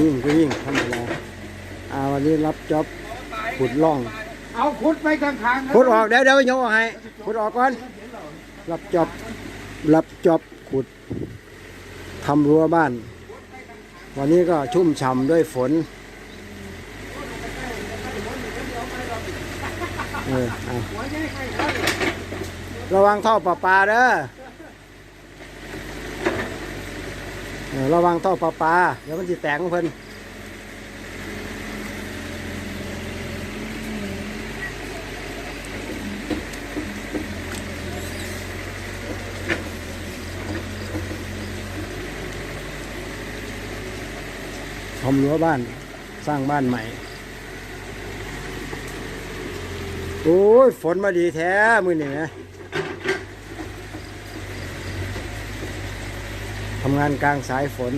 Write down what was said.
ยิ่งก็ยิ่งธรรมดาอ่าวันนี้รับจ็อบขุดร่อง เอาขุดไปข้างๆขุดออกเดี๋ยวเดี๋ยวยกออกให้ขุดออกก่อน รับจ็อบรับจ็อบขุดทำรั้วบ้าน วันนี้ก็ชุ่มฉ่ำด้วยฝนเออเอาระวังท่อประปาเด้อเออ ระวังท่อประปลาเดี๋ยวมันจะแตกของเพิ่นทำรั้วบ้านสร้างบ้านใหม่ โอ้ย ฝนมาดีแท้ มือนี่นะ ทำงานกลางสายฝน